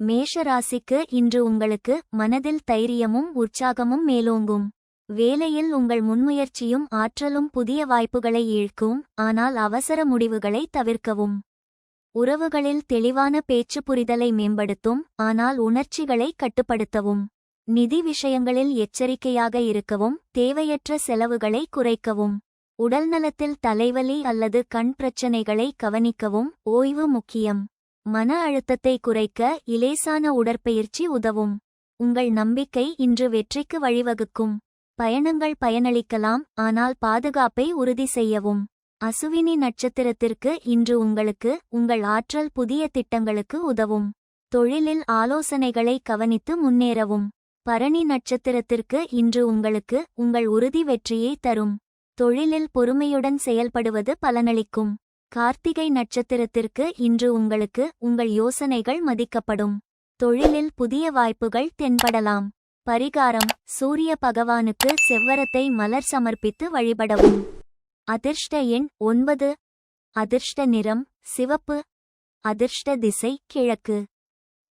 மேஷராசிக்கு இன்று உங்களுக்கு மனதில் தைரியமும் உற்சாகமும் மேலோங்கும். வேலையில் உங்கள் முன்முயற்சியும் ஆற்றலும் புதிய வாய்ப்புகளை ஈழ்க்கும் ஆனால் அவசர முடிவுகளை தவிர்க்கவும். உறவுகளில் தெளிவான பேச்சு புரிதலை மேம்படுத்தும் ஆனால் உணர்ச்சிகளை கட்டுப்படுத்தவும். நிதி விஷயங்களில் எச்சரிக்கையாக இருக்கவும் தேவையற்ற செலவுகளை குறைக்கவும். உடல்நலத்தில் தலைவலி அல்லது கண் பிரச்சனைகளை கவனிக்கவும் ஓய்வு முக்கியம். மன அழுத்தத்தை குறைக்க இலேசான உடற்பயிற்சி உதவும். உங்கள் நம்பிக்கை இன்று வெற்றிக்கு வழிவகுக்கும். பயணங்கள் பயனளிக்கலாம் ஆனால் பாதுகாப்பை உறுதி செய்யவும். அசுவினி நட்சத்திரத்திற்கு இன்று உங்களுக்கு உங்கள் ஆற்றல் புதிய திட்டங்களுக்கு உதவும். தொழிலில் ஆலோசனைகளை கவனித்து முன்னேறவும். பரணி நட்சத்திரத்திற்கு இன்று உங்களுக்கு உங்கள் உறுதி வெற்றியை தரும். தொழிலில் பொறுமையுடன் செயல்படுவது பலனளிக்கும். கார்த்திகை நட்சத்திரத்திற்கு இன்று உங்களுக்கு உங்கள் யோசனைகள் மதிக்கப்படும். தொழிலில் புதிய வாய்ப்புகள் தென்படலாம். பரிகாரம் சூரிய பகவானுக்கு செவ்வரத்தை மலர் சமர்ப்பித்து வழிபடவும். அதிர்ஷ்ட எண் ஒன்பது. அதிர்ஷ்ட நிறம் சிவப்பு. அதிர்ஷ்ட திசை கிழக்கு.